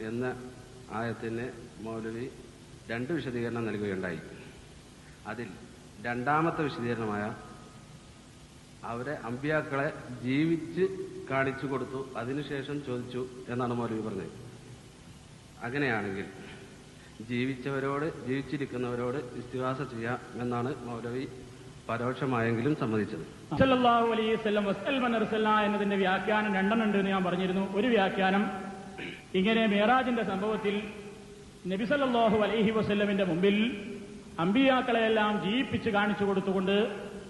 എന്ന ആയത്തിന് മൗലവി രണ്ട് വിശദീകരണം നൽകുകയുണ്ടായി. അതിൽ രണ്ടാമത്തെ വിശദീകരണമായ അവരെ അമ്പ്യാക്കളെ ജീവിച്ച് കാണിച്ചു കൊടുത്തു അതിനുശേഷം ചോദിച്ചു എന്നാണ് മൗലവി പറഞ്ഞത്. അങ്ങനെയാണെങ്കിൽ ജീവിച്ചവരോട് ജീവിച്ചിരിക്കുന്നവരോട് വിശ്വാസം ചെയ്യാം എന്നാണ് മൗലവി പരോക്ഷമായെങ്കിലും സമ്മതിച്ചത്. സല്ലല്ലാഹു അലൈഹി വസല്ലം എന്നതിന്റെ വ്യാഖ്യാനം രണ്ടെണ്ണം ഉണ്ട് എന്ന് ഞാൻ പറഞ്ഞിരുന്നു. ഒരു വ്യാഖ്യാനം ഇങ്ങനെ മേറാജിന്റെ സംഭവത്തിൽ നബി സല്ലല്ലാഹു അലൈഹി വസല്ലമിന്റെ മുമ്പിൽ അമ്പിയാക്കളെയെല്ലാം ജീവിപ്പിച്ച് കാണിച്ചു കൊടുത്തുകൊണ്ട്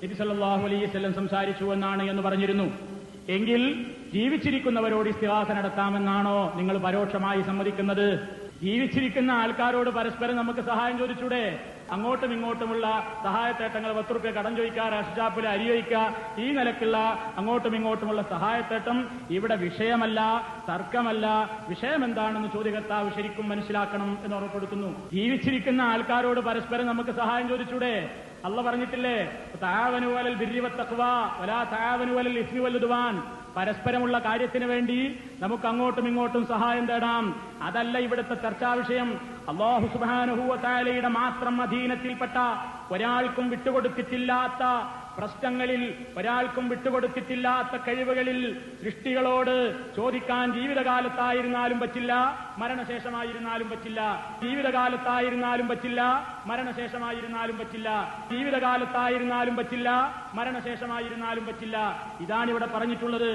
നബി സല്ലല്ലാഹു അലൈഹി വസല്ലം സംസാരിച്ചു എന്നാണ് എന്ന് പറഞ്ഞിരുന്നു. എങ്കിൽ ജീവിച്ചിരിക്കുന്നവരോട് ഇസ്തിഹാസ നടത്താമെന്നാണോ നിങ്ങൾ പരോക്ഷമായി സമ്മതിക്കുന്നത്? ജീവിച്ചിരിക്കുന്ന ആൾക്കാരോട് പരസ്പരം നമുക്ക് സഹായം ചോദിച്ചൂടെ? അങ്ങോട്ടും ഇങ്ങോട്ടുമുള്ള സഹായത്തേട്ടങ്ങൾ പത്ത് കടം ചോദിക്കുക രാഷ്ട്രാപ്പിൽ അരി ചോദിക്കുക ഈ നിലക്കുള്ള അങ്ങോട്ടും ഇങ്ങോട്ടുമുള്ള സഹായത്തേട്ടം ഇവിടെ വിഷയമല്ല തർക്കമല്ല. വിഷയം എന്താണെന്ന് ചോദ്യകർത്താവ് ശരിക്കും മനസ്സിലാക്കണം എന്ന് ഓർമ്മപ്പെടുത്തുന്നു ജീവിച്ചിരിക്കുന്ന ആൾക്കാരോട് പരസ്പരം നമുക്ക് സഹായം ചോദിച്ചൂടെ? അല്ല പറഞ്ഞിട്ടില്ലേ? താവനുവലൽ ബിരിവത്തഖ്വ വലാ താവനുവലൽ ഇസ്മി പരസ്പരമുള്ള കാര്യത്തിന് വേണ്ടി നമുക്ക് അങ്ങോട്ടും ഇങ്ങോട്ടും സഹായം തേടാം. അതല്ല ഇവിടുത്തെ ചർച്ചാ വിഷയം. അള്ളാഹു സുബാനുഹൂവത്താലയുടെ മാത്രം അധീനത്തിൽപ്പെട്ട ഒരാൾക്കും വിട്ടുകൊടുത്തിട്ടില്ലാത്ത പ്രശ്നങ്ങളിൽ ഒരാൾക്കും വിട്ടുകൊടുത്തിട്ടില്ലാത്ത കഴിവുകളിൽ സൃഷ്ടികളോട് ചോദിക്കാൻ ജീവിതകാലത്തായിരുന്നാലും പറ്റില്ല മരണശേഷമായിരുന്നാലും പറ്റില്ല. ജീവിതകാലത്തായിരുന്നാലും പറ്റില്ല മരണശേഷമായിരുന്നാലും പറ്റില്ല. ജീവിതകാലത്തായിരുന്നാലും പറ്റില്ല മരണശേഷമായിരുന്നാലും പറ്റില്ല. ഇതാണ് ഇവിടെ പറഞ്ഞിട്ടുള്ളത്.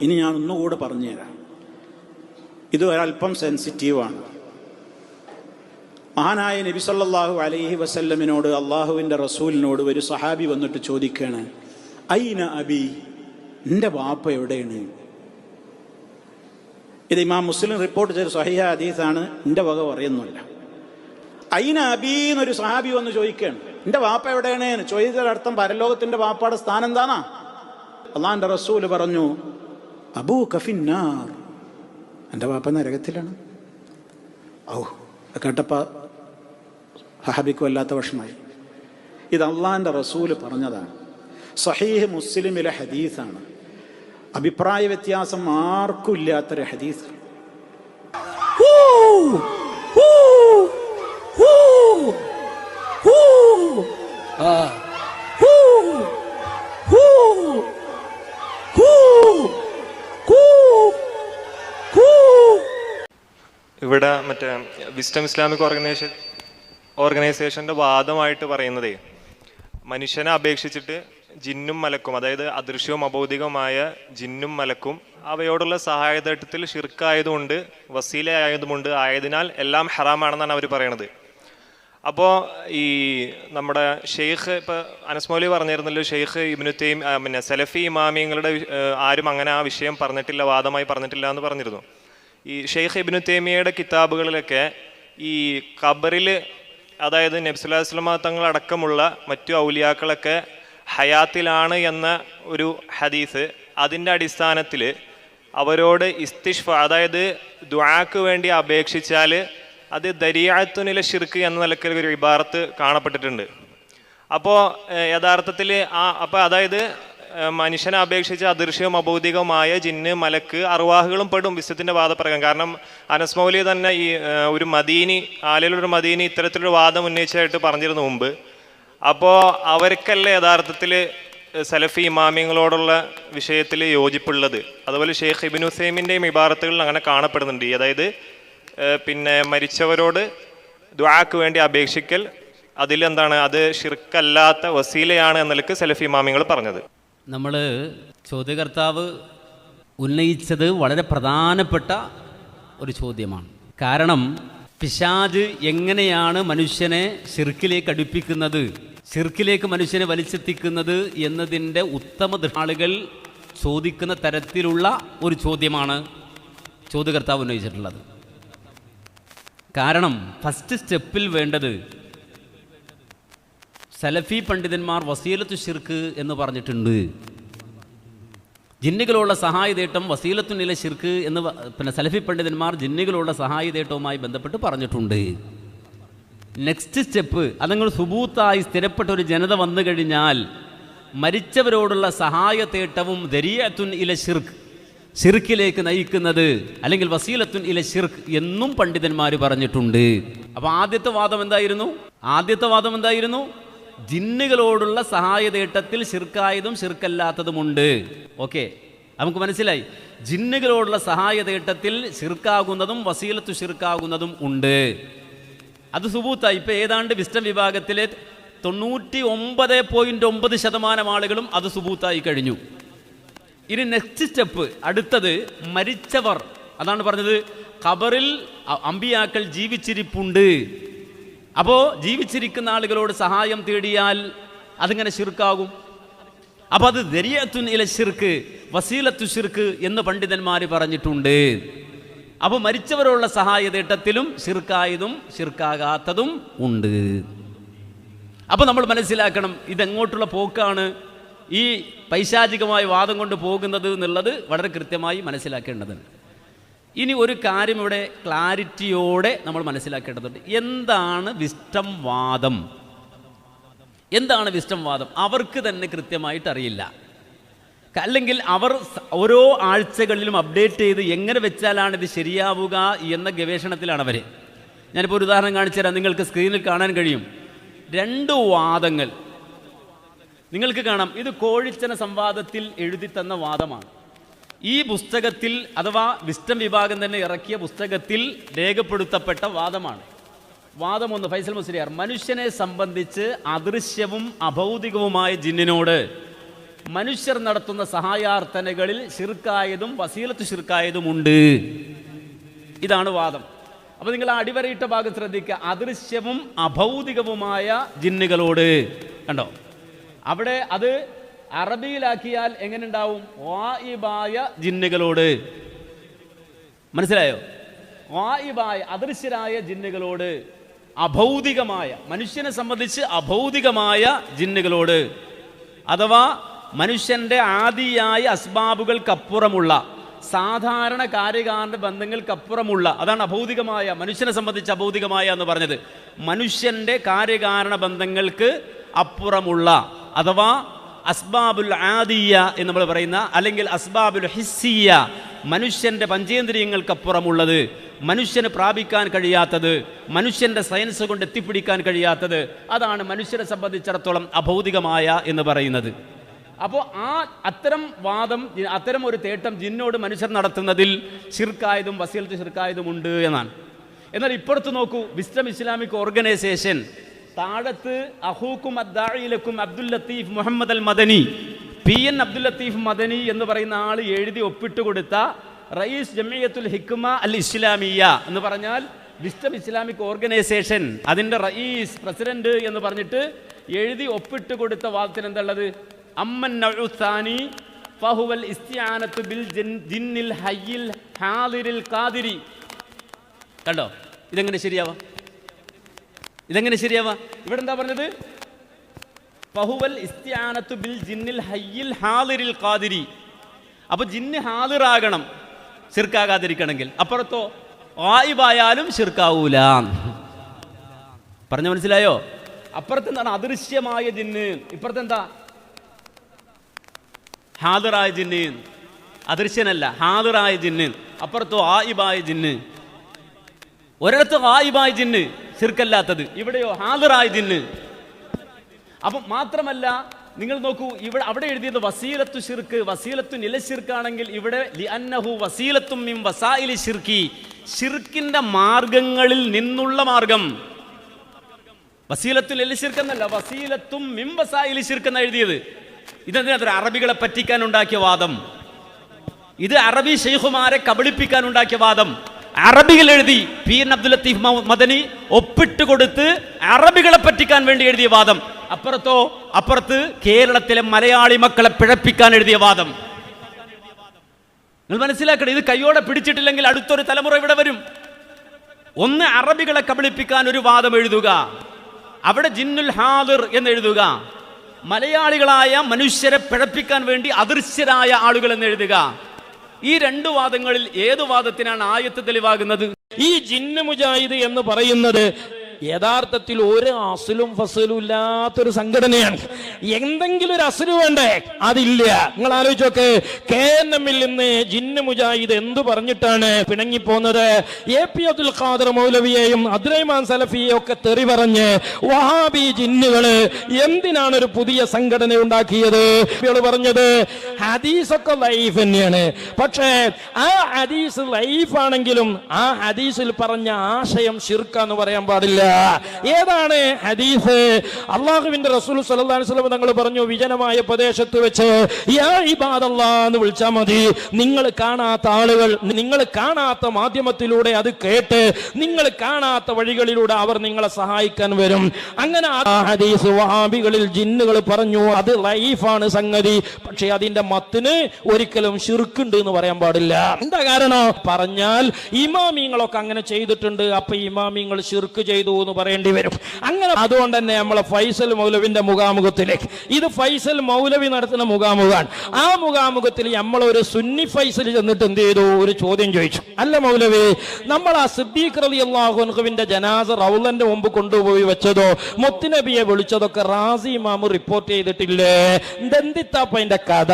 ഇനി ഞാൻ ഒന്നുകൂടെ പറഞ്ഞുതരാം. ഇത് ഒരല്പം സെൻസിറ്റീവാണ്. മഹാനായ നബി സല്ലാഹു അലൈഹി വസല്ലമിനോട് അള്ളാഹുവിന്റെ റസൂലിനോട് ഒരു സഹാബി വന്നിട്ട് ചോദിക്കുകയാണ് ഐന അബി? എന്റെ വാപ്പ എവിടെയാണ്? ഇത് ഇമാം മുസ്ലിം റിപ്പോർട്ട് ചെയ്ത സഹിഹ ഹദീസാണ് എന്റെ വക പറയുന്നില്ല. ഐന അബി എന്നൊരു സഹാബി വന്ന് ചോദിക്കുകയാണ് എന്റെ വാപ്പ എവിടെയാണ്? ചോദിച്ചതിന്റെ അർത്ഥം പരലോകത്തിന്റെ വാപ്പയുടെ സ്ഥാനം എന്താണാ അള്ളാഹിന്റെ റസൂൽ പറഞ്ഞു അബൂ കഫിന്നാർ എന്റെ പാപ്പ നരകത്തിലാണ്. ഔ. കേട്ടപ്പ സഹാബിക്ക് അല്ലാത്ത വിഷമായി ഇത് അള്ളാഹിന്റെ റസൂൽ പറഞ്ഞതാണ്. സഹീഹ് മുസ്ലിമിലെ ഹദീസാണ്. അഭിപ്രായ വ്യത്യാസം ആർക്കും ഇല്ലാത്തൊരു ഹദീസ് ഇവിടെ മറ്റേ വിസ്റ്റം ഇസ്ലാമിക് ഓർഗനൈസേഷൻ ഓർഗനൈസേഷന്റെ വാദമായിട്ട് പറയുന്നതേ മനുഷ്യനെ അപേക്ഷിച്ചിട്ട് ജിന്നും മലക്കും അതായത് അദൃശ്യവും അബൗദികവുമായ ജിന്നും മലക്കും അവയോടുള്ള സഹായതട്ടത്തിൽ ഷിർക്കായതുകൊണ്ട് വസീല ആയതുമുണ്ട് ആയതിനാൽ എല്ലാം ഹറാമാണെന്നാണ് അവർ പറയണത്. അപ്പോൾ ഈ നമ്മുടെ ഷെയ്ഖ് ഇപ്പോൾ അനസ്മൗലി പറഞ്ഞിരുന്നല്ലോ ഷെയ്ഖ് ഇബിനുത്തെയും പിന്നെ സെലഫി ഇമാമിയങ്ങളുടെ ആരും അങ്ങനെ ആ വിഷയം പറഞ്ഞിട്ടില്ല വാദമായി പറഞ്ഞിട്ടില്ല എന്ന് പറഞ്ഞിരുന്നു. ഈ ഷെയ്ഖ് ഇബിനു തേമിയയുടെ കിതാബുകളിലൊക്കെ ഈ ഖബറിൽ അതായത് നബ്സുല്ലാസ്ലമ തങ്ങളടക്കമുള്ള മറ്റു ഔലിയാക്കളൊക്കെ ഹയാത്തിലാണ് എന്ന ഒരു ഹദീസ് അതിന്റെ അടിസ്ഥാനത്തിൽ അവരോട് ഇസ്തിഷ്ഫ അതായത് ദ്വാക്ക് വേണ്ടി അപേക്ഷിച്ചാൽ അത് ദരിയാത്തുനില ഷിർക്ക് എന്ന നിലയ്ക്ക് ഒരു ഇബാറത്ത് കാണപ്പെട്ടിട്ടുണ്ട്. അപ്പോൾ യഥാർത്ഥത്തിൽ ആ അപ്പോൾ അതായത് മനുഷ്യനെ അപേക്ഷിച്ച് അദൃശ്യവും അബൗദികവുമായ ജിന്ന് മലക്ക് അറുവാഹുകളും പെടും വിശ്വത്തിന്റെ വാദപ്രകാരം. കാരണം അനസ്മൗലി തന്നെ ഈ ഒരു മദീനി ആലയിലൊരു മദീനി ഇത്തരത്തിലൊരു വാദം ഉന്നയിച്ചതായിട്ട് പറഞ്ഞിരുന്നു മുമ്പ്. അപ്പോൾ അവർക്കല്ല യഥാർത്ഥത്തിൽ സലഫി ഇമാമിയങ്ങളോടുള്ള വിഷയത്തിൽ യോജിപ്പുള്ളത്? അതുപോലെ ഷെയ്ഖ് ഇബിൻ ഹുസൈമിന്റെയും ഇബാറത്തുകളിൽ അങ്ങനെ കാണപ്പെടുന്നുണ്ട്. അതായത് പിന്നെ മരിച്ചവരോട് ദ്വാക്ക് വേണ്ടി അപേക്ഷിക്കൽ അതിലെന്താണ്? അത് ഷിർക്കല്ലാത്ത വസീലയാണ് എന്ന നിലയ്ക്ക് സലഫി ഇമാമിങ്ങൾ പറഞ്ഞത്. നമ്മൾ ചോദ്യകർത്താവ് ഉന്നയിച്ചത് വളരെ പ്രധാനപ്പെട്ട ഒരു ചോദ്യമാണ്. കാരണം പിശാജ് എങ്ങനെയാണ് മനുഷ്യനെ ശിർക്കിലേക്ക് അടുപ്പിക്കുന്നത് ശിർക്കിലേക്ക് മനുഷ്യനെ വലിച്ചെത്തിക്കുന്നത് എന്നതിന്റെ ഉത്തമ ആളുകൾ ചോദിക്കുന്ന തരത്തിലുള്ള ഒരു ചോദ്യമാണ് ചോദ്യകർത്താവ് ഉന്നയിച്ചിട്ടുള്ളത്. കാരണം ഫസ്റ്റ് സ്റ്റെപ്പിൽ വേണ്ടത് സലഫി പണ്ഡിതന്മാർ വസീലത്തു ഷിർക്ക് എന്ന് പറഞ്ഞിട്ടുണ്ട്. ജിന്നുകളുള്ള സഹായതേട്ടം വസീലത്തുനില ഷിർക്ക് എന്ന് പിന്നെ സലഫി പണ്ഡിതന്മാർ ജിന്നുകളുള്ള സഹായതേട്ടവുമായി ബന്ധപ്പെട്ട് പറഞ്ഞിട്ടുണ്ട്. നെക്സ്റ്റ് സ്റ്റെപ്പ് അതങ്ങൾ സുബൂത്തായി സ്ഥിരപ്പെട്ട ഒരു ജനത വന്നു കഴിഞ്ഞാൽ മരിച്ചവരോടുള്ള സഹായതേട്ടവും ദരിയത്തുൻ ഇല ഷിർക്ക് ഷിർക്കിലേക്ക് നയിക്കുന്നത് അല്ലെങ്കിൽ വസീലത്തുൻ ഇല ഷിർക്ക് എന്നും പണ്ഡിതന്മാർ പറഞ്ഞിട്ടുണ്ട്. അപ്പൊ ആദ്യത്തെ വാദം എന്തായിരുന്നു? ആദ്യത്തെ വാദം എന്തായിരുന്നു? ജിന്നുകളോടുള്ള സഹായതേട്ടത്തിൽ ശിർക്കായതും ശിർക്കല്ലാത്തതുമുണ്ട്. ഓക്കെ. നമുക്ക് മനസ്സിലായി. ജിന്നുകളോടുള്ള സഹായതേട്ടത്തിൽ ശിർക്കാകുന്നതും വസീലത്തു ശിർക്കാകുന്നതും ഉണ്ട്. അത് സുബൂത്തായി ഇപ്പൊ ഏതാണ്ട് വിസ്റ്റം വിഭാഗത്തിലെ തൊണ്ണൂറ്റി ഒമ്പത് പോയിന്റ് ഒമ്പത് ശതമാനം ആളുകളും അത് സുബൂത്തായി കഴിഞ്ഞു. ഇനി നെക്സ്റ്റ് സ്റ്റെപ്പ് അടുത്തത് മരിച്ചവർ. അതാണ് പറഞ്ഞത്. ഖബറിൽ അമ്പിയാക്കൾ ജീവിച്ചിരിപ്പുണ്ട്. അപ്പോൾ ജീവിച്ചിരിക്കുന്ന ആളുകളോട് സഹായം തേടിയാൽ അതിങ്ങനെ ശിർക്കാകും. അപ്പോൾ അത് ദരിയത്തുൻ ഇല ശിർക്ക് വസീലത്തു ശിർക്ക് എന്ന് പണ്ഡിതന്മാർ പറഞ്ഞിട്ടുണ്ട്. അപ്പോൾ മരിച്ചവരുള്ള സഹായതേട്ടത്തിലും ശിർക്കായതും ശിർക്കാകാത്തതും ഉണ്ട്. അപ്പോൾ നമ്മൾ മനസ്സിലാക്കണം ഇതെങ്ങോട്ടുള്ള പോക്കാണ് ഈ പൈശാചികമായ വാദം കൊണ്ട് പോകുന്നത് എന്നുള്ളത് വളരെ കൃത്യമായി മനസ്സിലാക്കേണ്ടതുണ്ട്. ഇനി ഒരു കാര്യം ഇവിടെ ക്ലാരിറ്റിയോടെ നമ്മൾ മനസ്സിലാക്കേണ്ടതുണ്ട്. എന്താണ് വിസ്റ്റം വാദം എന്താണ് വിസ്റ്റം വാദം അവർക്ക് തന്നെ കൃത്യമായിട്ട് അറിയില്ല. അല്ലെങ്കിൽ അവർ ഓരോ ആഴ്ചകളിലും അപ്ഡേറ്റ് ചെയ്ത് എങ്ങനെ വെച്ചാലാണ് ഇത് ശരിയാവുക എന്ന ഗവേഷണത്തിലാണ് അവർ ഞാനിപ്പോൾ ഒരു ഉദാഹരണം കാണിച്ചു തരാം. നിങ്ങൾക്ക് സ്ക്രീനിൽ കാണാൻ കഴിയും. രണ്ട് വാദങ്ങൾ. നിങ്ങൾക്ക് കാണാം. ഇത് കോഴിച്ചന സംവാദത്തിൽ എഴുതി തന്ന വാദമാണ്. ഈ പുസ്തകത്തിൽ അഥവാ വിസ്റ്റം വിഭാഗം തന്നെ ഇറക്കിയ പുസ്തകത്തിൽ രേഖപ്പെടുത്തപ്പെട്ട വാദമാണ്. വാദം ഒന്ന് ഫൈസൽ മുസ്ലിയാർ മനുഷ്യനെ സംബന്ധിച്ച് അദൃശ്യവും അഭൗതികവുമായ ജിന്നിനോട് മനുഷ്യർ നടത്തുന്ന സഹായാർത്ഥനകളിൽ ശിർക്കായതും വസീലത്ത് ശിർക്കായതുമുണ്ട് ഇതാണ് വാദം. അപ്പൊ നിങ്ങൾ ആ അടിവരയിട്ട ഭാഗം ശ്രദ്ധിക്കുക. അദൃശ്യവും അഭൗതികവുമായ ജിന്നുകളോട്. കണ്ടോ? അവിടെ അത് അറബിയിലാക്കിയാൽ എങ്ങനെ ഉണ്ടാവും വായിബായ ജിന്നുകളോട്. മനസ്സിലായോ? വായിബായ അദൃശ്യരായ ജിന്നുകളോട്. അഭൗതികമായ മനുഷ്യനെ സംബന്ധിച്ച് അഭൗതികമായ ജിന്നുകളോട്. അഥവാ മനുഷ്യന്റെ ആദിയായ അസ്ബാബുകൾക്കപ്പുറമുള്ള സാധാരണ കാര്യകാരണ ബന്ധങ്ങൾക്കപ്പുറമുള്ള അതാണ് അഭൗതികമായ മനുഷ്യനെ സംബന്ധിച്ച് അഭൗതികമായ എന്ന് പറഞ്ഞത്. മനുഷ്യന്റെ കാര്യകാരണ ബന്ധങ്ങൾക്ക് അപ്പുറമുള്ള അഥവാ അസ്ബാബുൽ ആദിയ എന്ന് നമ്മൾ പറയുന്ന അല്ലെങ്കിൽ അസ്ബാബുൽ ഹിസ്സിയ മനുഷ്യന്റെ പഞ്ചേന്ദ്രിയങ്ങൾക്കപ്പുറമുള്ളത് മനുഷ്യന് പ്രാപിക്കാൻ കഴിയാത്തത് മനുഷ്യന്റെ സയൻസ് കൊണ്ട് എത്തിപ്പിടിക്കാൻ കഴിയാത്തത് അതാണ് മനുഷ്യരെ സംബന്ധിച്ചിടത്തോളം അഭൗതികമായ എന്ന് പറയുന്നത്. അപ്പോൾ ആ അത്തരം വാദം അത്തരം ഒരു തേട്ടം ജിന്നോട് മനുഷ്യർ നടത്തുന്നതിൽ ഷിർക്കായതും വസീലത്ത് ഷിർക്കായതും ഉണ്ട് എന്നാണ്. എന്നാൽ ഇപ്പുറത്ത് നോക്കൂ വിസ്റ്റം ഇസ്ലാമിക് ഓർഗനൈസേഷൻ താഴത്ത് അഹൂക്കും അദ്ദായിലക്കും അബ്ദുൽ ലത്തീഫ് മുഹമ്മദ് അൽ മദനി പി എൻ അബ്ദുൽ ലത്തീഫ് മദനി എന്ന് പറയുന്ന ആൾ എഴുതി ഒപ്പിട്ട് കൊടുത്ത റയീസ് ജമിയത്തുൽ ഹിക്മ അൽ ഇസ്ലാമിയ എന്ന് പറഞ്ഞാൽ വിസ്റ്റം ഇസ്ലാമിക് ഓർഗനൈസേഷൻ അതിന്റെ റയീസ് പ്രസിഡന്റ് എന്ന് പറഞ്ഞിട്ട് എഴുതി ഒപ്പിട്ട് കൊടുത്ത വാദത്തിന് എന്തുള്ളത് അമ്മൻ നഴുസാനി ഫഹുവൽ ഇസ്തിയാനത്ത് ബിൽ ജിന്നിൽ ഹയ്യിൽ ഹാദിരിൽ കാതിരി കണ്ടോ? ഇതെങ്ങനെ ശരിയാവാം? ഇതെങ്ങനെ ശരിയാവാ? ഇവിടെ എന്താ പറഞ്ഞത്? ഫഹുവൽ ഇസ്തിയാനത്ത് ബിൽ ജിന്നിൽ ഹയ്യിൽ ഹാദിരിൽ ഖാദിരി. അപ്പൊ ജിന്ന് ഹാദിറാകണം ചിർക്കാകാതിരിക്കണമെങ്കിൽ അപ്പുറത്തോ ആയിബായാലും ചിർക്കാവൂല പറഞ്ഞ മനസ്സിലായോ? അപ്പുറത്ത് എന്താണ് അദൃശ്യമായ ജിന്ന്? ഇപ്പുറത്തെന്താ? ഹാദിറായ ജിന്ന്. അദൃശ്യനല്ല ഹാദിറായ ജിന്ന്. അപ്പുറത്തോ ആയിബായ ജിന്ന്. ഒരിടത്ത് ആയിബായ ജിന്ന്. ശിർക്കല്ലാത്തത് ഇവിടെയോ? ഹാദറായതിന്. അപ്പം മാത്രമല്ല നിങ്ങൾ നോക്കൂ ഇവിടെ അവിടെ എഴുതിയത് വസീലത്തു ഷിർക്ക് വസീലത്തു നില ഷിർക്കാണെങ്കിൽ ഇവിടെ ലിഅന്നഹു വസീലത്തും ഷിർക്കി ഷിർക്കിന്റെ മാർഗങ്ങളിൽ നിന്നുള്ള മാർഗം. വസീലത്തു എലിശിർക്ക് എന്നല്ല വസീലത്തും മിം വസായിലി ഷിർക്ക് എന്ന് എഴുതിയത്. ഇതെന്തിനാ? അറബികളെ പറ്റിക്കാൻ ഉണ്ടാക്കിയ വാദം. ഇത് അറബി ഷെയ്ഖുമാരെ കബളിപ്പിക്കാൻ ഉണ്ടാക്കിയ വാദം. അറബികൾ എഴുതി പി എൻ അബ്ദുൽ ലത്തീഫ് മദനി ഒപ്പിട്ട് കൊടുത്ത് അറബികളെ പറ്റിക്കാൻ വേണ്ടി എഴുതിയ വാദം. അപ്പുറത്തോ അപ്പുറത്ത് കേരളത്തിലെ മലയാളി മക്കളെ പിഴപ്പിക്കാൻ എഴുതിയ വാദം. നിങ്ങൾ മനസ്സിലാക്കണം ഇത് കൈയോടെ പിടിച്ചിട്ടില്ലെങ്കിൽ അടുത്തൊരു തലമുറ ഇവിടെ വരും. ഒന്ന് അറബികളെ കബളിപ്പിക്കാൻ ഒരു വാദം എഴുതുക. അവിടെ ജിന്നുൽ ഹാദിർ എന്ന് എഴുതുക. മലയാളികളായ മനുഷ്യരെ പിഴപ്പിക്കാൻ വേണ്ടി അദൃശ്യരായ ആളുകൾ എന്ന് എഴുതുക. ഈ രണ്ട് വാദങ്ങളിൽ ഏത് വാദത്തിനാണ് ആയത്ത് തെളിവാകുന്നത്? ഈ ജിന്ന് മുജാഹിദ് എന്ന് പറയുന്നത് യഥാർത്ഥത്തിൽ ഒരു അസലും ഫസലും ഇല്ലാത്തൊരു സംഘടനയാണ്. എന്തെങ്കിലും ഒരു അസൽ വേണ്ടേ? അതില്ല. നിങ്ങൾ ആലോചിച്ചോക്കെ എമ്മിൽ നിന്ന് ജിന്ന് മുജാഹിദ് എന്തു പറഞ്ഞിട്ടാണ് പിണങ്ങിപ്പോന്നത്? എ പി അബ്ദുൽ ഖാദർ മൗലവിയെയും അദ്രൈമാൻ സലഫിയെയും ഒക്കെ തെറി പറഞ്ഞ് വഹാബി ജിന്നുകൾ എന്തിനാണ് ഒരു പുതിയ സംഘടന ഉണ്ടാക്കിയത്? പറഞ്ഞത് ഹദീസൊക്കെ ലൈഫ് തന്നെയാണ്. പക്ഷേ ആ ഹദീസ് ലൈഫ് ആണെങ്കിലും ആ ഹദീസിൽ പറഞ്ഞ ആശയം ശിർക്കാന്ന് പറയാൻ പാടില്ല. ഏതാണ് ഹദീസ്? അള്ളാഹുവിന്റെ റസൂൽ സല്ലല്ലാഹു അലൈഹി തങ്ങൾ പറഞ്ഞു വിജനമായ പ്രദേശത്ത് വെച്ച് യാ എന്ന് വിളിച്ചാൽ മതി. നിങ്ങൾ കാണാത്ത ആളുകൾ നിങ്ങൾ കാണാത്ത മാധ്യമത്തിലൂടെ അത് കേട്ട് നിങ്ങൾ കാണാത്ത വഴികളിലൂടെ അവർ നിങ്ങളെ സഹായിക്കാൻ വരും. അങ്ങനെ ഹദീസ് വഹാബികളിൽ ജിന്നുകൾ പറഞ്ഞു അത് ലൈഫാണ് സംഗതി. പക്ഷെ അതിന്റെ മത്തിന് ഒരിക്കലും ഷിർക്കുണ്ട് എന്ന് പറയാൻ പാടില്ല. എന്താ കാരണം? പറഞ്ഞാൽ ഇമാമിങ്ങളൊക്കെ അങ്ങനെ ചെയ്തിട്ടുണ്ട്. അപ്പൊ ഇമാമിങ്ങൾ ഷിർക്ക് ചെയ്തു. എന്ന് പറയേണ്ടി വരും. അങ്ങനെ അതുകൊണ്ട് തന്നെ നമ്മളെ ഫൈസൽ മൗലവിന്റെ മുഖാമുഖത്തിലേക്ക്. ഇത് ഫൈസൽ മൗലവി നടത്തുന്ന മുഖാമുഖമാണ്. ആ മുഖാമുഖത്തിൽ നമ്മൾ ഒരു സുന്നി ഫൈസൽ ചെന്നിട്ട് എന്ത് ചെയ്തു? ഒരു ചോദ്യം ചോദിച്ചു. അല്ല മൗലവി നമ്മൾ ആ സിദ്ദീഖ് റലി അള്ളാഹുഹുവിന്റെ ജനാസ റൗലന്റെ മുമ്പ് കൊണ്ടുപോയി വെച്ചതോ? മുത്തുനബിയെ വിളിച്ചതൊക്കെ റാസി ഇമാമ് റിപ്പോർട്ട് ചെയ്തിട്ടില്ലേ? അതിന്റെ കഥ.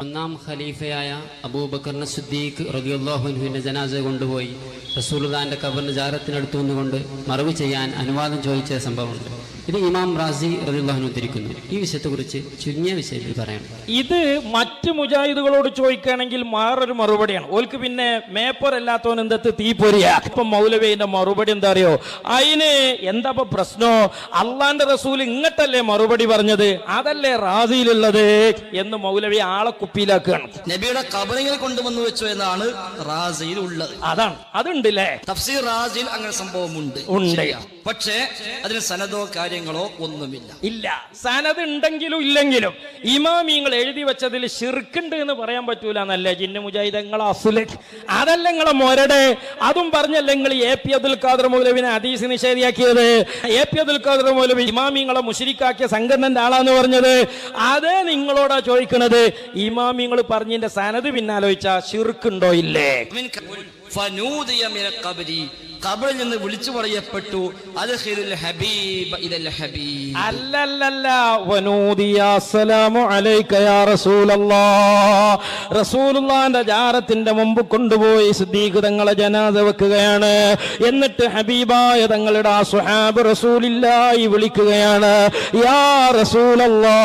ഒന്നാം ഖലീഫയായ അബൂബക്കറിന് സുദ്ദീഖ് അള്ളാഹുഹുവിന്റെ ജനാസ കൊണ്ടുപോയി. റസൂലുദാന്റെ കബറിന് ജാരത്തിനടുത്തു നിന്നുകൊണ്ട് മറവ് ചെയ്യാൻ അനുവാദം ചോദിച്ച സംഭവമുണ്ട്. ഇത് ഇമാം റാസി റബിയുല്ലാഹുൻ ഉദ്ധരിക്കുന്നു. ഈ വിഷയത്തെക്കുറിച്ച് ചുരുങ്ങിയ വിഷയത്തിൽ പറയണം ഇത് മറ്റ് മുജാഹിദുകളോട് ചോദിക്കുകയാണെങ്കിൽ വേറൊരു മറുപടിയാണ്. ഓൽക്ക് പിന്നെ മേപ്പറല്ലാത്തവൻ എന്തത്ത് തീപ്പൊരിയ ഇപ്പൊ മൗലവിന്റെ മറുപടി എന്താ അറിയോ അതിന് എന്താ പ്രശ്നോ? അള്ളാന്റെ റസൂൽ ഇങ്ങട്ടല്ലേ മറുപടി പറഞ്ഞത്? അതല്ലേ റാസിയിലുള്ളത് എന്ന് മൗലവി ആളെ കുപ്പിയിലാക്കുകയാണ്. നബിയുടെ കബറിങ്ങൾ കൊണ്ടുവന്നു വെച്ചു എന്നാണ് റാസിയിൽ ഉള്ളത് അതാണ്. അതുണ്ടല്ലേ? തഫ്സീർ റാസിയിൽ അങ്ങനെ സംഭവമുണ്ട്. ഉണ്ട്. ശരിയാ. പക്ഷേ അതിന് സനദോ കാര്യങ്ങളോ ഒന്നുമില്ല. ഇല്ല. സനത് ഉണ്ടെങ്കിലും ഇല്ലെങ്കിലും ഇമാമിങ്ങൾ എഴുതി വെച്ചതിൽ ഷിർക്കുണ്ട് എന്ന് പറയാൻ പറ്റൂല എന്നല്ലേ. ജിന്നു മുജാഹിദങ്ങൾ അസുല. അതല്ല നിങ്ങളെ മൊരടെ. അതും പറഞ്ഞല്ലേ നിങ്ങൾ എ പി അബ്ദുൽ ഖാദർ മൗലവിനെ ഹദീസ് നിഷേധിയാക്കിയത്? എ പി അബ്ദുൽ ഖാദർ മൗലവി ഇമാമിങ്ങളെ മുഷരിക്കാക്കിയ സംഘടനന്റെ ആളാന്ന് പറഞ്ഞത്. അതേ നിങ്ങളോടാ ചോദിക്കണത്. ഇമാമിങ്ങൾ പറഞ്ഞതിന്റെ സനത് പിന്നാലോചിച്ച ഷിർക്കുണ്ടോ ഇല്ലേ? മിൻ ക- ഫനൂദിയ മിന ഖബരി ഖബറിൽ നിന്ന് വിളിച്ചു പറയപ്പെട്ടു. അദ്ഖിലുൽ ഹബീബ ഹബീബ്. അല്ലല്ലല്ല. വനൂദിയ അസ്സലാമു അലൈക യാ റസൂലല്ലാ റസൂലുള്ളാന്റെ ജാറത്തിന്റെ മുമ്പ് കൊണ്ടുപോയി സിദ്ദീഖ് തങ്ങളെ ജനാസ വെക്കുകയാണ്. എന്നിട്ട് ഹബീബായ തങ്ങളുടെ ആ സുഹാബ് റസൂലില്ലായി വിളിക്കുകയാണ്. യാ റസൂലല്ലാ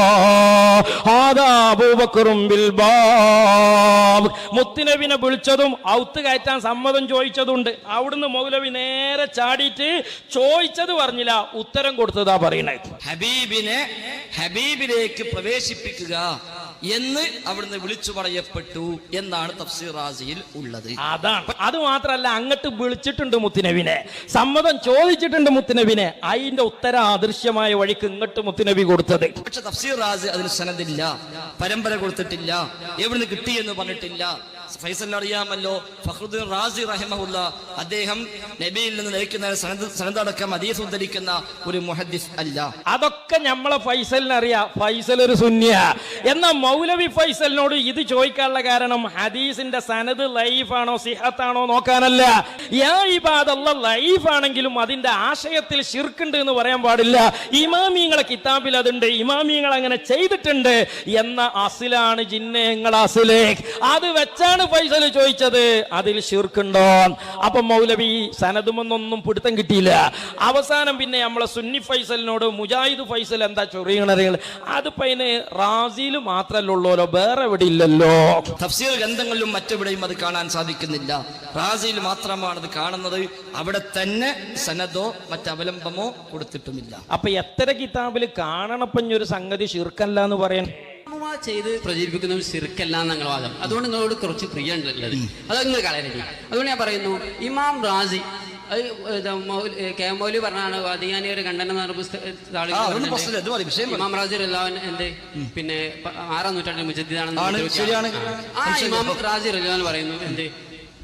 ഹാദാ അബൂബക്കറും ബിൽ ബാബ് മുത്തുനബിനെ വിളിച്ചതും ഔത്ത് കയറ്റാൻ സമ്മതം ചോദിച്ചതുണ്ട്. അവിടുന്ന് മൗലവി നേരെ ചാടിയിട്ട് ചോദിച്ചത് പറഞ്ഞില്ല ഉത്തരം കൊടുത്തതാ പറയണേ. ഹബീബിനെ ഹബീബിലേക്ക് പ്രവേശിപ്പിക്കുക എന്ന് അവിടുന്ന് വിളിച്ചു പറയപ്പെട്ടു എന്നാണ് തഫ്സീർ റാസിയിൽ ഉള്ളത്. അതാണ്. അത് മാത്രല്ല അങ്ങോട്ട് വിളിച്ചിട്ടുണ്ട് മുത്തുനബിനെ. സമ്മതം ചോദിച്ചിട്ടുണ്ട് മുത്തുനബിനെ. അതിന്റെ ഉത്തരം അദൃശ്യമായ വഴിക്ക് ഇങ്ങോട്ട് മുത്തുനബി കൊടുത്തത്. പക്ഷെ തഫ്സീർ റാസി അതിന് സനദില്ല പരമ്പര കൊടുത്തിട്ടില്ല എവിടുന്ന് കിട്ടിയെന്ന് പറഞ്ഞിട്ടില്ല. ഫൈസൽ അറിയാമല്ലോ ഫഹ്റുദ്ദീൻ റാസി റഹിമഹുല്ല അദ്ദേഹം നബിയിൽ നിന്ന് ലഭിക്കുന്ന സനന്തടക്കം അതീസ് ഉദ്ധരിക്കുന്ന ഒരു മുഹദ്ദിസ് അല്ല. അതൊക്കെ നമ്മളെ ഫൈസലിന് അറിയാം ഫൈസൽ ഒരു സുന്യ എന്നാ മൗലവി ഫൈസലിനോട് ഇത് ചോദിക്കാനുള്ള കാരണം ഹദീസിന്റെ സനത് ലൈഫാണോ സിഹത്താണോ നോക്കാനല്ല. യാ ഇബാദല്ല ലൈഫ് ആണെങ്കിലും അതിന്റെ ആശയത്തിൽ ഷിർക്കുണ്ട് എന്ന് പറയാൻ പാടില്ല. ഇമാമിയങ്ങളെ കിതാബിൽ അതുണ്ട് ഇമാമിയങ്ങൾ അങ്ങനെ ചെയ്തിട്ടുണ്ട്. എന്ന അസിലാണ് ജിന്നങ്ങൾ അസിലേ. അത് വെച്ചാണ് ഫൈസൽ ചോദിച്ചത് അതിൽ ഷിർക്കുണ്ടോ അപ്പൊ മൗലവി സനതുമെന്നൊന്നും പിടുത്തം കിട്ടിയില്ല. അവസാനം പിന്നെ നമ്മളെ സുന്നി ഫൈസലിനോട് മുജാഹിദ് ഫൈസൽ എന്താ ചൊറിയണറികൾ അത് അതിന് റാസിയിൽ മാത്രമല്ല ഉള്ളൂല്ലോ വേറെ എവിടെ ഇല്ലല്ലോ? തഫ്സീർ ഗ്രന്ഥങ്ങളിലും മറ്റെവിടെയും അത് കാണാൻ സാധിക്കുന്നില്ല. റാസിയിൽ മാത്രമാണ് അത് കാണുന്നത്. അവിടെ തന്നെ സനദോ മറ്റവലംബമോ കൊടുത്തിട്ടുമില്ല. അപ്പൊ എത്ര കിതാബിൽ കാണണപ്പഞ്ഞൊരു സംഗതി ഷിർക്കല്ല എന്ന് പറയാൻ? ചെയ്ത് പ്രചരിപ്പിക്കുന്നത് ശിർക്കല്ല എന്നുള്ള വാദം. അതുകൊണ്ട് നിങ്ങളോട് കുറച്ച് പ്രിയ ഉള്ളത് അത് നിങ്ങൾ കളയരുത്. അതുകൊണ്ട് ഞാൻ പറയുന്നു ഇമാം റാസി കെ മൗലി പറഞ്ഞാണ് വാദിയാനി ഒരു കണ്ടനം എന്ന് പറഞ്ഞ പുസ്തക. ഇമാം റാസി റഹ്ലാൻ എന്ത് പിന്നെ ആറാം നൂറ്റാണ്ടിൽ മുജദ്ദിദാണെന്ന് ആ ഇമാം റാസി റഹ്ലാൻ പറയുന്നു എന്ത്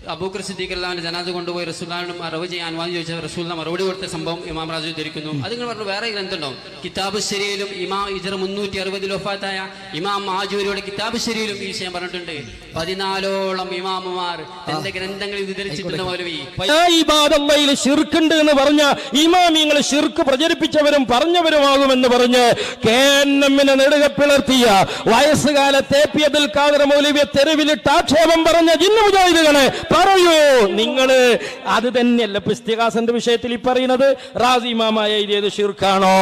അബൂക്കർ സിദ്ദീഖ് അള്ളാഹിന്റെ ജനാദ കൊണ്ടുപോയി റസൂലാനും അറിവ് ചെയ്യാൻ വാങ്ങി ചോദിച്ച റസൂലിനെ മറുപടി കൊടുത്ത സംഭവം ഇമാം റാജു ധരിക്കുന്നു അത് നിങ്ങൾ പറഞ്ഞു വേറെ ഗ്രന്ഥമുണ്ടോ കിതാബ് ശരിയിലും ഇമാം ഇജറ മുന്നൂറ്റി അറുപതിൽ ഒഫാത്തായ ഇമാം മാജൂരിയുടെ കിതാബ് ശരിയിലും ഈ വിഷയം പറഞ്ഞിട്ടുണ്ട്. പതിനാലോളം ഇമാമുമാർ തന്റെ ഗ്രന്ഥങ്ങളിൽ വിതരിച്ചിട്ടുണ്ട് മൗലവി. ഷിർക്കുണ്ട് എന്ന് പറഞ്ഞ ഇമാമിങ്ങൾ ഷിർക്ക് പ്രചരിപ്പിച്ചവരും പറഞ്ഞവരുമാകുമെന്ന് പറഞ്ഞ് കെ എൻ എമ്മിനെ നെടുക പിളർത്തിയ വയസ്സുകാലത്തെ പി അബ്ദുൽ ഖാദർ മൗലവിയെ തെരുവിലിട്ട് ആക്ഷേപം പറഞ്ഞ ജിന്നു മുജാഹിദുകളെ പറയൂ. നിങ്ങൾ അത് തന്നെയല്ല പുസ്തികാസന്റെ വിഷയത്തിൽ ഈ പറയുന്നത്. റാസി ഇമാമായ എഴുതിയത് ഷിർക്കാണോ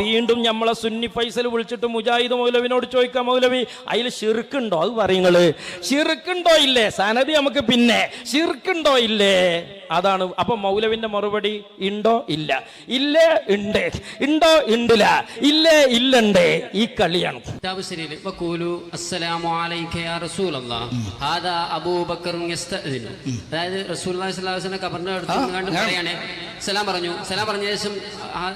വീണ്ടും നമ്മളെ സുന്നി ഫൈസൽ വിളിച്ചിട്ട് മുജാഹിദ് മൗലവിനോട് ചോദിക്കാം മൗലവി അതിൽ ഷിർക്കുണ്ടോ അത് പറയുങ്ങൾ ഷിർക്കുണ്ടോ ഇല്ലേ? സനതി നമുക്ക് പിന്നെ ഷിർക്കുണ്ടോ ഇല്ലേ? അതാണ്. അപ്പൊ മൗലവിന്റെ മറുപടി ഉണ്ടോ ഇല്ല. ഇല്ലേ ഉണ്ട് ഉണ്ടോ ഉണ്ടില്ല ഇല്ലേ ഇല്ലണ്ടേ. ഈ കളിയാണ്. അതായത് പറയാണ്. സലാം പറഞ്ഞു. സലാം പറഞ്ഞ ശേഷം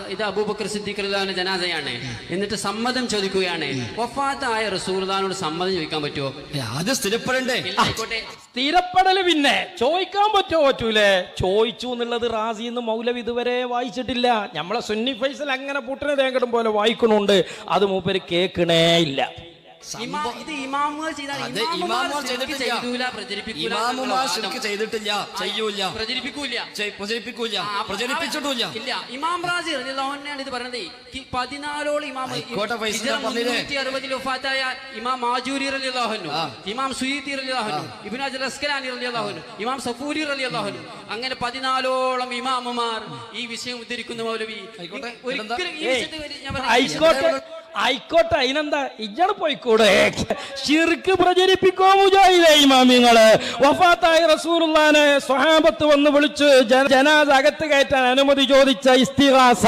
ഇത് അബൂബക്കർ സിദ്ദീഖ് റളിയല്ലാഹുവിന്റെ ജനാസയാണ്. എന്നിട്ട് സമ്മതം ചോദിക്കുകയാണ്. വഫാത്തായ റസൂൽദാനോട് സമ്മതം ചോദിക്കാൻ പറ്റുമോ ആദ്യം സ്ഥിരപ്പെടണ്ടേ? ആയിക്കോട്ടെ. സ്ഥിരപ്പെടൽ പിന്നെ. ചോദിക്കാൻ പറ്റോ പറ്റൂലേ? ചോദിച്ചു എന്നുള്ളത് റാസി എന്ന് മൗലവി ഇതുവരെ വായിച്ചിട്ടില്ല. നമ്മളെ സുന്നി ഫൈസൽ അങ്ങനെ പുട്ടിനെ തേങ്കടും പോലെ വായിക്കണുണ്ട്. അത് മൂപ്പര് കേൾക്കണേ ഇല്ല. ഇത് ഇമാമുകൾ ചെയ്താൽ ചെയ്തിട്ടില്ല. ചെയ്യൂല, പ്രചരിപ്പിക്കൂല ഇമാമുമാർ എന്നുള്ള ശിർക്ക് ചെയ്തിട്ടില്ല ചെയ്യൂല പ്രചരിപ്പിക്കൂല ചെയ്- പ്രചരിപ്പിക്കൂല ആ, അപ്പൊ പ്രചരിപ്പിച്ചിട്ടില്ല ഇല്ല. ഇമാം റാസി റളിയല്ലാഹുവിനെയാണ് ഇത് പറഞ്ഞത്. ഈ പതിനാലോളം ഇമാം? അറുപതിൽ ഇമാം മാജൂരി ഇബ്നു അസ്കലാനി ഇമാം സഫൂരി അങ്ങനെ പതിനാലോളം ഇമാമുമാർ ഈ വിഷയം ഉദ്ധരിക്കുന്ന മൗലവി. ഒരിക്കലും ഈ വിഷയത്തെ ഞാൻ. ആയിക്കോട്ടെ അതിനെന്താ? ഇജ്ജാണ് പോയിക്കൂടെ? ഷിർക്ക് പ്രചരിപ്പിക്കോ മുജാഹിദേ ഇമാമിങ്ങൾ. വഫാത്തായ റസൂറുല്ലാനെ സ്വഹാബത്ത് വന്ന് വിളിച്ച് ജനാസ് അകത്ത് കയറ്റാൻ അനുമതി ചോദിച്ച ഇസ്തിഹാസ.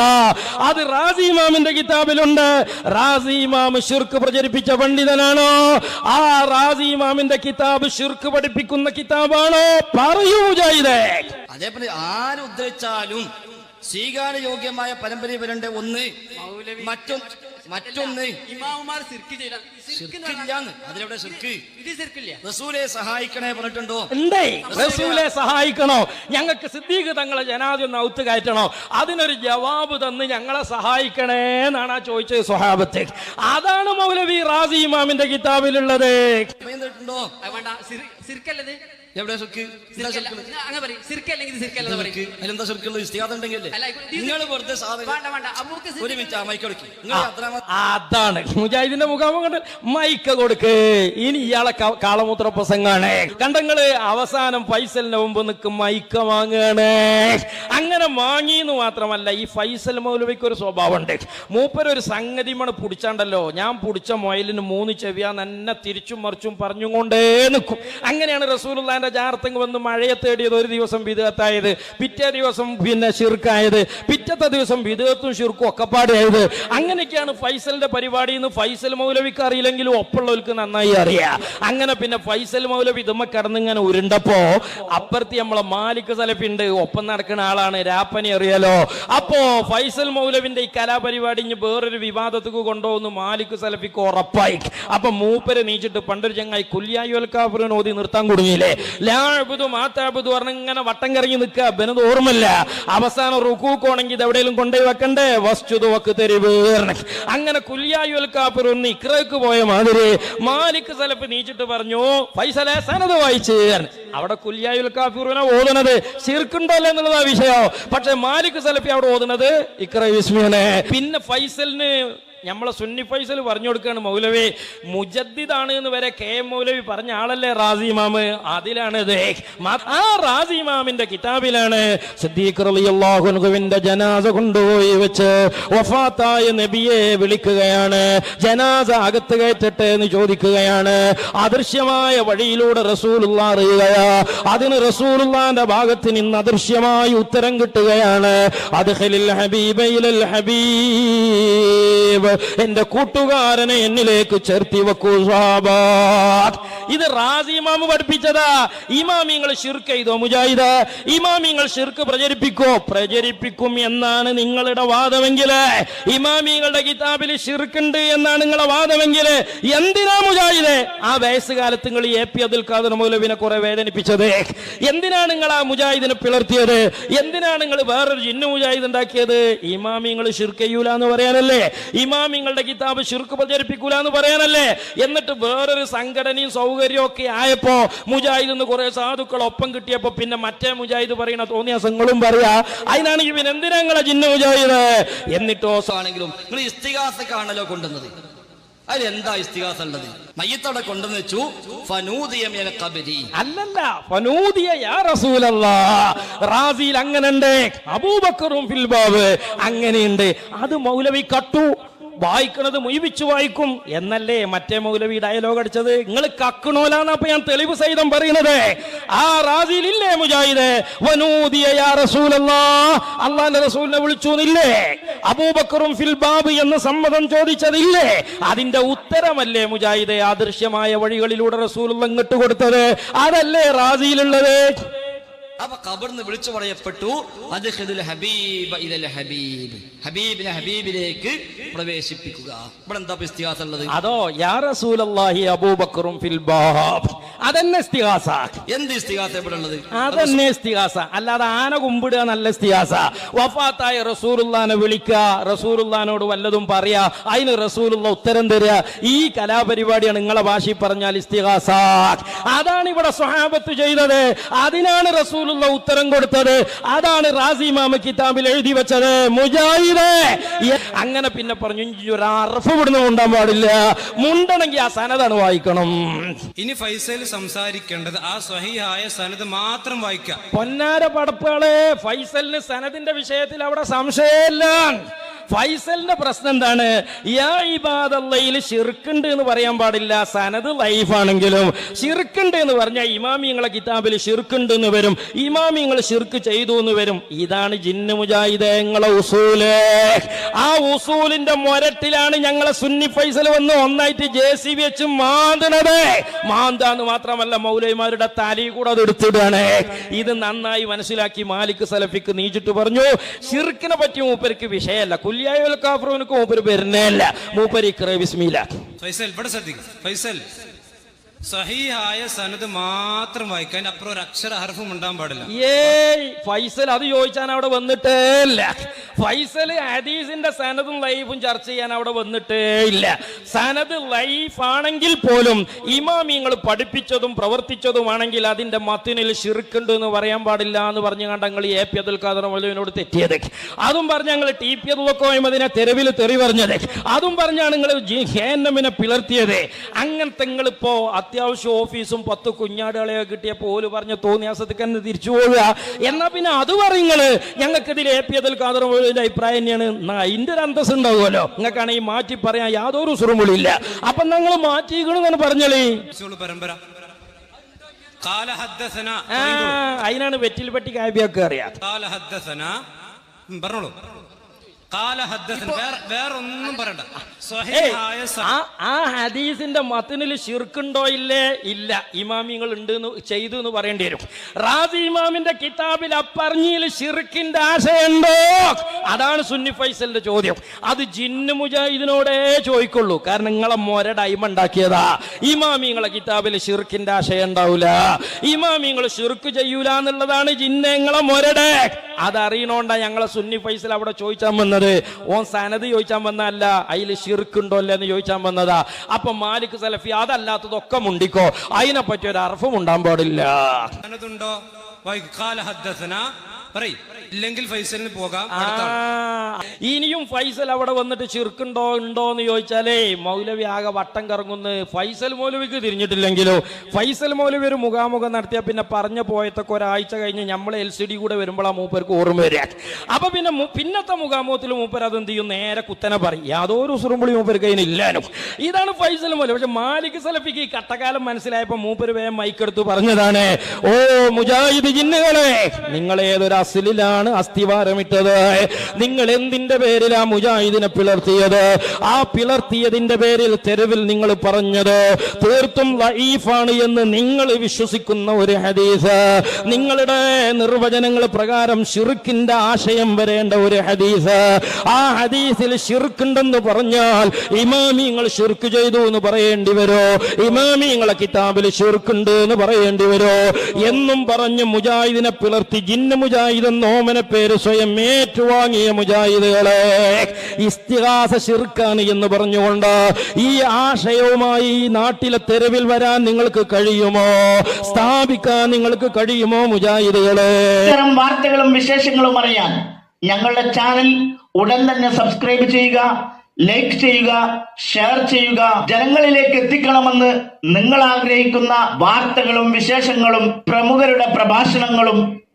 അത് റാസി ഇമാമിന്റെ കിതാബിലുണ്ട്. റാസി ഇമാം ഷിർക്ക് പ്രചരിപ്പിച്ച പണ്ഡിതനാണോ? ആ റാസി ഇമാമിന്റെ കിതാബ് ഷിർക്ക് പഠിപ്പിക്കുന്ന കിതാബാണോ? പറയൂ മുജാഹിദേ. അതേപോലെ ആര് ഉദ്ധരിച്ചാലും സ്വീകാര്യയോഗ്യമായ പരമ്പര വരേണ്ട ഒന്ന് മൗലവി- മറ്റൊന്ന് സിർക്ക് അതിലെവിടെ ഇത് സിർക്കില്ല. റസൂലെ സഹായിക്കണേ പറഞ്ഞിട്ടുണ്ടോ? എന്തേ? റസൂലെ സഹായിക്കണോ? ഞങ്ങൾക്ക് സിദ്ദീഖ് തങ്ങളെ ജനാദി ഒന്ന് ഔത്ത് കയറ്റണോ? അതിനൊരു ജവാബ് തന്ന് ഞങ്ങളെ സഹായിക്കണേ എന്നാണ് ആ ചോദിച്ചത് സ്വഹാബത്തെ. അതാണ് മൗലവി റാസി ഇമാമിന്റെ കിതാബിലുള്ളത്. സിർക്കല്ലത്? എവിടെ ശിർക്ക് എന്താ സിർക്കല്ല. ശിർക്ക്? അങ്ങനെ പറയും. സിർക്കല്ലെങ്കിൽ ഇത് സിർക്കല്ലെന്ന് ശിർക്ക്? പറയും. അതിലെന്താ ശിർക്കുള്ളത് ഇസ്തിഹാദ ഉണ്ടെങ്കിലേ അല്ല, നിങ്ങൾ വെറുതെ സാധനം ഒരു മിനിറ്റ് ആ മൈക്ക് കൊടുക്കി. നിങ്ങൾ അത്ര അതാണ്. മുജാഹിദിന്റെ മുഖാമം കണ്ട് മൈക്ക കൊടുക്ക്. ഇനി ഇയാളെ കാളമൂത്ര പ്രസംഗാണ് കണ്ടങ്ങൾ അവസാനം ഫൈസലിന്റെ മുമ്പ് നിൽക്കും മൈക്ക് വാങ്ങുകയാണ് അങ്ങനെ വാങ്ങിയെന്ന് മാത്രമല്ല ഈ ഫൈസൽ മൗലവിക്ക് ഒരു സ്വഭാവമുണ്ട്. മൂപ്പരൊരു സംഗതി മണ് പിടിച്ചാണ്ടല്ലോ. ഞാൻ പുടിച്ച മൊയലിന് മൂന്ന് ചെവിയാന്ന് എന്നെ തിരിച്ചും മറിച്ചും പറഞ്ഞുകൊണ്ടേ നിൽക്കും അങ്ങനെയാണ് റസൂലുള്ളാന്റെ ജാർത്തങ് വന്ന് മഴയെ തേടിയത് ഒരു ദിവസം വിധേയത്തായത് പിറ്റേ ദിവസം പിന്നെ ഷിർക്കായത് പിറ്റത്തെ ദിവസം വിധേയത്തും ഷിർക്കും ഒക്കെപ്പാടായത് അങ്ങനെയൊക്കെയാണ് ഫൈസലിന്റെ പരിപാടി എന്ന് ഫൈസൽ മൗലവിക്ക് അറിയില്ലെങ്കിലും ഒപ്പുള്ളവർക്ക് നന്നായി അറിയാം. അങ്ങനെ പിന്നെ ഫൈസൽ മൗലവി ഇതുമ്മ കിടന്നിങ്ങനെ ഉരുണ്ടപ്പോ അപ്പുറത്ത് നമ്മളെ മാലിക് സലഫിണ്ട് ഒപ്പം നടക്കുന്ന ആളാണ് രാപ്പനി അറിയാലോ. അപ്പോ ഫൈസൽ മൗലവിന്റെ ഈ കലാപരിപാടി ഇനി വേറൊരു വിവാദത്തേക്ക് കൊണ്ടുപോകുന്നു മാലിക് സലഫിക്ക് ഉറപ്പായി. അപ്പൊ മൂപ്പര് നീച്ചിട്ട് പണ്ടൊരു ചങ്ങായി കാഫറിന് ഓതി നിർത്താൻ കുടുങ്ങിയില്ലേ ലാബുദു മാതാബുദു പറഞ്ഞ ഇങ്ങനെ വട്ടം കറങ്ങി നിൽക്കുക. ബനത് ഓർമ്മല്ല അവസാനം റുക്കൂക്കോണെങ്കിൽ ഇത് എവിടെയെങ്കിലും കൊണ്ടുപോയി വെക്കണ്ടേ? വസ്തുത വക്ക് തെരുവ് അങ്ങനെ കുല്യായുൽ കാഫർ ഒന്ന് ഇക്രക്ക് പോയ മാതിരി മാലിക് സലഫ് നീച്ചിട്ട് പറഞ്ഞു ഫൈസലെ സനത് വായിച്ച് അവിടെ കുല്യായുൽ കാഫിറിനെ ഓതുന്നത് ശീർക്കുണ്ടല്ലോ എന്നുള്ളതാ വിഷയം. പക്ഷെ മാലിക് സലഫി അവിടെ ഓതുന്നത് ഇക്ര വിസ്മിയനെ പിന്നെ ഫൈസലിന് നമ്മളെ സുന്നി ഫൈസൽ പറഞ്ഞു കൊടുക്കുകയാണ് മൗലവി മുജദ്ദിദാണ് എന്ന് വരെ കെ എം മൗലവി പറഞ്ഞ ആളല്ലേ റാസി ഇമാമ്? അതിലാണ് ആ റാസി ഇമാമിന്റെ കിതാബിലാണ് സിദ്ദീഖ് റളിയല്ലാഹു അൻഹുവിന്റെ ജനാസ കൊണ്ടുപോയി വെച്ച് വഫാത്തായ നബിയെ വിളിക്കുകയാണ്. ജനാസ അകത്ത് കയറ്റട്ടെ എന്ന് ചോദിക്കുകയാണ്. അദൃശ്യമായ വഴിയിലൂടെ റസൂലുള്ള അറിയുകയാ. അതിന് റസൂലുള്ളാന്റെ ഭാഗത്ത് നിന്ന് അദൃശ്യമായി ഉത്തരം കിട്ടുകയാണ്. അദ്ഖലിൽ ഹബീബ ഹബീബ്. എന്റെ കൂട്ടുകാരനെ എന്നിലേക്ക് ചേർത്തി വെക്കൂ ഇത് റാസി ഇമാമ് പഠിപ്പിച്ചതാ. ഇമാമിങ്ങൾ ഷിർക്ക് ചെയ്തോ മുജാഹിദ്? ഇമാമിങ്ങൾ ഷിർക്ക് പ്രചരിപ്പിക്കോ? പ്രചരിപ്പിക്കും എന്നാണ് നിങ്ങളുടെ വാദമെങ്കിൽ. ഇമാമിങ്ങളുടെ കിതാബിൽ ഷിർക്കുണ്ട് എന്നാണ് നിങ്ങളുടെ വാദമെങ്കിൽ. എന്തിനാ മുജാഹിദ്? ആ വയസ്സുകാലത്ത് നിങ്ങൾ എ പി അബ്ദുൽ ഖാദർ മൗലവിനെ കുറെ വേദനിപ്പിച്ചത്. എന്തിനാണ് നിങ്ങൾ ആ മുജാഹിദിനെ പിളർത്തിയത്? എന്തിനാണ് നിങ്ങൾ വേറൊരു ജിന്നു മുജാഹിദ് ഉണ്ടാക്കിയത്? ഇമാമിങ്ങൾ ഷിർക്ക് എന്ന് പറയാനല്ലേ? ഇമാമിങ്ങളുടെ കിതാബ് ശിർക്ക് പ്രചരിപ്പിക്കൂല എന്ന് പറയാനല്ലേ? എന്നിട്ട് വേറൊരു സംഘടനയും സൗകര്യവും ഒക്കെ ആയപ്പോ മുജാഹിദ് എന്ന് കുറെ സാധുക്കൾ ഒപ്പം കിട്ടിയപ്പോ പിന്നെ മറ്റേ മുജാഹിദ് പറയണ തോന്നിയാസങ്ങളും പറയാ അതിനാണ് ഇവൻ എന്തിനാ നിങ്ങളെ ജിന്ന മുജാഹിദ്? എന്നിട്ട് ഓസാണെങ്കിലും നിങ്ങൾ ഇസ്തികാസക്കാണല്ലോ കൊണ്ടുവന്നത്? അതിലെന്താ ഇസ്തിഹാസ ഉള്ളത്? മയ്യത്തോടെ കൊണ്ടുവന്ന് വെച്ചു ഫനൂദിയമേന കബരി അല്ലല്ല ഫനൂദിയ യാ റസൂലല്ലാ. റാസിയിൽ അങ്ങനുണ്ട് അബൂബക്കറും ഫിൽബാബ് അങ്ങനെയുണ്ട്. അത് മൗലവി കട്ടു. വായിക്കണത് മുയിവിച്ചു വായിക്കും എന്നല്ലേ മറ്റേ മൗലവി ഡയലോഗ് അടിച്ചത്? നിങ്ങൾ കക്കണോലാന്ന് അപ്പൊ ഞാൻ തെളിവ് സഹിതം പറയുന്നത്. ആ റാസിലില്ലേ മുജാഹിദ്? അള്ളാന്റെ റസൂലിനെ വിളിച്ചു എന്നില്ലേ അബൂബക്കറും ഫിൽബാബ് എന്ന് സമ്മതം ചോദിച്ചതില്ലേ? അതിന്റെ ഉത്തരമല്ലേ മുജാഹിദെ അദൃശ്യമായ വഴികളിലൂടെ റസൂൽ ഇങ്ങോട്ട് കൊടുത്തത്? അതല്ലേ റാസിയിലുള്ളത് അപ്പൊ കബർന്ന് വിളിച്ചു പറയപ്പെട്ടു. അദ്ഖിലുൽ ഹബീബ ഹബീബ്. ഹബീബിനെ ഹബീബിലേക്ക് പ്രവേശിപ്പിക്കുക. ഇവിടെ എന്താ ഇസ്തിഹാസ ഉള്ളത് അതോ യാ റസൂലല്ലാഹി അബൂബക്കറും ഫിൽബാബ് അതന്നെ ഇസ്തിഹാസ. എന്ത് ഇസ്തിഹാസ ഇവിടെ ഉള്ളത്? അതന്നെ ഇസ്തിഹാസ. അല്ലാതെ ആന കുമ്പിടുക നല്ല ഇസ്തിഹാസ. വഫാത്തായ റസൂലുള്ളാനെ വിളിക്കുക റസൂലുള്ളാനോട് വല്ലതും പറയാ. അതിന് റസൂലുള്ള ഉത്തരം തരിക ഈ കലാപരിപാടിയാണ് നിങ്ങളെ ഭാഷയിൽ പറഞ്ഞാൽ ഇസ്തിഹാസ. അതാണ് ഇവിടെ സ്വഹാബത്ത് ചെയ്തത്. അതിനാണ് റസൂലുള്ള ഉത്തരം കൊടുത്തത്. അതാണ് റാസി മാമ കിതാബിൽ എഴുതി വെച്ചത്. മുജാഹിദേ. അങ്ങനെ പിന്നെ പറഞ്ഞു ഒരു അറഫ് ഇവിടുന്ന് മുണ്ടാൻ പാടില്ല. മുണ്ടണെങ്കിൽ ആ സനതാണ് വായിക്കണം. ഇനി ഫൈസൽ സംസാരിക്കേണ്ടത് ആ സ്വഹീഹായ സനത് മാത്രം വായിക്കാം. പൊന്നാര പടപ്പുകളെ ഫൈസലിന് സനദിന്റെ വിഷയത്തിൽ അവിടെ സംശയമില്ല. ഫൈസലിന്റെ പ്രശ്നം എന്താണ്? യാ ഷിർക്കുണ്ട് എന്ന് പറയാൻ പാടില്ല. സനത് ലൈഫാണെങ്കിലും ഷിർക്കുണ്ട് എന്ന് പറഞ്ഞാൽ ഇമാമിങ്ങളെ കിതാബിൽ ഷിർക്കുണ്ട് എന്ന് വരും. ഇമാമിങ്ങൾ ഷിർക്ക് ചെയ്തു എന്ന് വരും. ഇതാണ് ജിന്നു മുജാഹിദങ്ങളെ ഉസൂൽ. ആ ഉസൂലിന്റെ മൊരട്ടിലാണ് ഞങ്ങളെ സുന്നി ഫൈസൽ വന്ന് ഒന്നായിട്ട് ജെ സി ബി വെച്ച് മാന്തണത് മാന്താന്ന് മാത്രമല്ല മൗലൈമാരുടെ തലി കൂടെ അത് എടുത്തിടുകയാണ്. ഇത് നന്നായി മനസ്സിലാക്കി മാലിക് സലഫിക്ക് നീച്ചിട്ട് പറഞ്ഞു. ഷിർക്കിനെ പറ്റി മൂപ്പർക്ക് വിഷയമല്ല. കുല്യായ കാഫ്രോനക്ക് മൂപ്പര് വരുന്നേല്ല മൂപ്പര് ഇക്ര ബിസ്മില്ല. ഫൈസൽ ഇവിടെ ശ്രദ്ധിക്കും. ഫൈസൽ സഹീഹായ സനത് മാത്രം വായിക്കാൻ അതിന്റെ അപ്പുറം ഒരു അക്ഷര ഹർഫും ഉണ്ടാൻ പാടില്ല. ഏയ് ഫൈസൽ അത് ചോദിച്ചാൻ അവിടെ വന്നിട്ടേ ഇല്ല. ഫൈസൽ ഹദീസിന്റെ സനദും ലൈഫും ചർച്ച ചെയ്യാൻ അവിടെ വന്നിട്ടേ ഇല്ല. സനദ് ലൈഫ് ആണെങ്കിൽ പോലും ഇമാമിങ്ങൾ പഠിപ്പിച്ചതും പ്രവർത്തിച്ചതുമാണെങ്കിൽ അതിന്റെ മത്തിനിൽ ഷിർക്കുണ്ട് എന്ന് പറയാൻ പാടില്ല എന്ന് പറഞ്ഞു കണ്ടങ്ങൾ എ പി അബ്ദുൽ ഖാദർ മൗലവിനോട് തെറ്റിയത്. അതും പറഞ്ഞ് ഞങ്ങൾ ടി പി അതിനെ തെരുവിൽ തെറി പറഞ്ഞത്. അതും പറഞ്ഞാണ് നിങ്ങൾ ഹേന്നമിനെ പിളർത്തിയത്. അങ്ങനത്തെ നിങ്ങളിപ്പോ അത്യാവശ്യം ഓഫീസും പത്ത് കുഞ്ഞാടുകളെയോ കിട്ടിയപ്പോ ഓൽ പറഞ്ഞ തോന്നിയാസത്തേക്ക് തന്നെ തിരിച്ചു പോവുക. എന്നാ പിന്നെ അത് പറയുന്നത് ഞങ്ങൾക്കിതിൽ എ പി അബ്ദുൽ ഖാദർ കാതർ മൗലവിന്റെ അഭിപ്രായം തന്നെയാണ്. അതിന്റെ ഒരു അന്തസ് ഉണ്ടാവുമല്ലോ. നിങ്ങൾക്കാണെങ്കിൽ മാറ്റി പറയാൻ യാതൊരു സുറുമുളില്ല അപ്പൊ ഞങ്ങൾ മാറ്റിക്കണെന്നാണ് പറഞ്ഞളി പരമ്പര. അതിനാണ് വെറ്റിൽ പെട്ടി കാവ്യൊക്കെ അറിയാം. പറഞ്ഞോളൂ. പറയണ്ട. ആ ഹദീസിന്റെ മത്തിനിൽ ഷിർക്കുണ്ടോ ഇല്ലേ? ഇല്ല. ഇമാമിങ്ങൾ ഉണ്ട് ചെയ്തു എന്ന് പറയേണ്ടി വരും. റാസി ഇമാമിന്റെ കിതാബിൽ അപ്പറഞ്ഞിൽ ഷിർക്കിന്റെ ആശയുണ്ടോ? അതാണ് സുന്നി ഫൈസലിന്റെ ചോദ്യം. അത് ജിന്നു മുജാഹിദിനോടേ ചോദിക്കുള്ളൂ. കാരണം നിങ്ങളെ മൊര ഡൈമ ഉണ്ടാക്കിയതാ ഇമാമിങ്ങളെ കിതാബിൽ ഷിർക്കിന്റെ ആശയം ഉണ്ടാവൂല ഇമാമിങ്ങൾ ഷിർക്ക് ചെയ്യൂല എന്നുള്ളതാണ് ജിന്നെ നിങ്ങളെ മൊരടെ. അതറിയണോണ്ടാ ഞങ്ങളെ സുന്നി ഫൈസൽ അവിടെ ചോദിച്ചാൽ വന്നത്. ഓൻ സനത് ചോദിച്ചാൻ വന്നല്ല അതിൽ ഷിർക്കുണ്ടോ അല്ലേ എന്ന് ചോദിച്ചാൻ വന്നതാ. അപ്പൊ മാലിക് സലഫി അതല്ലാത്തതൊക്കെ മുണ്ടിക്കോ. അതിനെ പറ്റി ഒരു അർഫും ഉണ്ടാൻ പാടില്ല. ഇല്ലെങ്കിൽ ഫൈസലിന് പോകാം. ഇനിയും ഫൈസൽ അവിടെ വന്നിട്ട് ചിർക്കുണ്ടോ ഉണ്ടോ എന്ന് ചോദിച്ചാലേ മൗലവി ആകെ വട്ടം കറങ്ങുന്ന. ഫൈസൽ മൗലവിക്ക് തിരിഞ്ഞിട്ടില്ലെങ്കിലോ? ഫൈസൽ മൗലവി ഒരു മുഖാമുഖം നടത്തിയ പിന്നെ പറഞ്ഞ പോയത്തൊക്കെ ഒരാഴ്ച കഴിഞ്ഞ് നമ്മൾ എൽ സി ഡി കൂടെ വരുമ്പോൾ ആ മൂപ്പർക്ക് ഓർമ്മ വരിക അപ്പൊ പിന്നെ പിന്നത്തെ മുഖാമുഖത്തിൽ മൂപ്പർ അതെന്ത് ചെയ്യും? നേരെ കുത്തനെ പറയും. യാതൊരു സുറുമ്പുളി മൂപ്പർക്ക് അതിന് ഇല്ലാനും. ഇതാണ് ഫൈസൽ മൗലവി. പക്ഷെ മാലിക് സലഫിക്ക് ഈ കട്ടക്കാലം മനസ്സിലായപ്പോ മൂപ്പർ വേഗം മൈക്കെടുത്ത് പറഞ്ഞതാണ്. ഓ മുജാഹിദ് ജിന്നുകളെ നിങ്ങൾ ഏതൊരു അസിലാണ് അസ്ഥിവാരമിട്ടത്? നിങ്ങൾ എന്ത് എന്തിന്റെ പേരിലാ മുജാഹിദിനെ പിളർത്തിയത്. ആ പിളർത്തിയതിന്റെ പേരിൽ തെരുവിൽ നിങ്ങൾ പറഞ്ഞത് തീർത്തും ലൈഫാണ് എന്ന് നിങ്ങൾ വിശ്വസിക്കുന്ന ഒരു ഹദീസ്. നിങ്ങളുടെ നിർവചനങ്ങൾ പ്രകാരം ഷിർക്കിന്റെ ആശയം വരേണ്ട ഒരു ഹദീസ്. ആ ഹദീസിൽ ഷിർക്കുണ്ടെന്ന് പറഞ്ഞാൽ ഇമാമിങ്ങൾ ഷിർക്ക് ചെയ്തു എന്ന് പറയേണ്ടി വരോ? ഇമാമിങ്ങളെ കിതാബിൽ ഷിർക്കുണ്ട് എന്ന് പറയേണ്ടി വരോ? എന്നും പറഞ്ഞ് മുജാഹിദിനെ പിളർത്തി ജിന്ന മുജാഹിദ് നോമനെ പേര് സ്വയം ഏറ്റുവാങ്ങിയ മുജാഹിദുകളെ ഇസ്തിഹാസ ഷിർക്കാണ് എന്ന് പറഞ്ഞുകൊണ്ട് ഈ ആശയവുമായി നാട്ടിലെ തെരുവിൽ വരാൻ നിങ്ങൾക്ക് കഴിയുമോ? സ്ഥാപിക്കാൻ നിങ്ങൾക്ക് കഴിയുമോ മുജാഹിദുകളെ? ഇത്തരം വാർത്തകളും വിശേഷങ്ങളും അറിയാൻ ഞങ്ങളുടെ ചാനൽ ഉടൻ തന്നെ സബ്സ്ക്രൈബ് ചെയ്യുക ലൈക്ക് ചെയ്യുക ഷെയർ ചെയ്യുക. ജനങ്ങളിലേക്ക് എത്തിക്കണമെന്ന് നിങ്ങൾ ആഗ്രഹിക്കുന്ന വാർത്തകളും വിശേഷങ്ങളും പ്രമുഖരുടെ പ്രഭാഷണങ്ങളും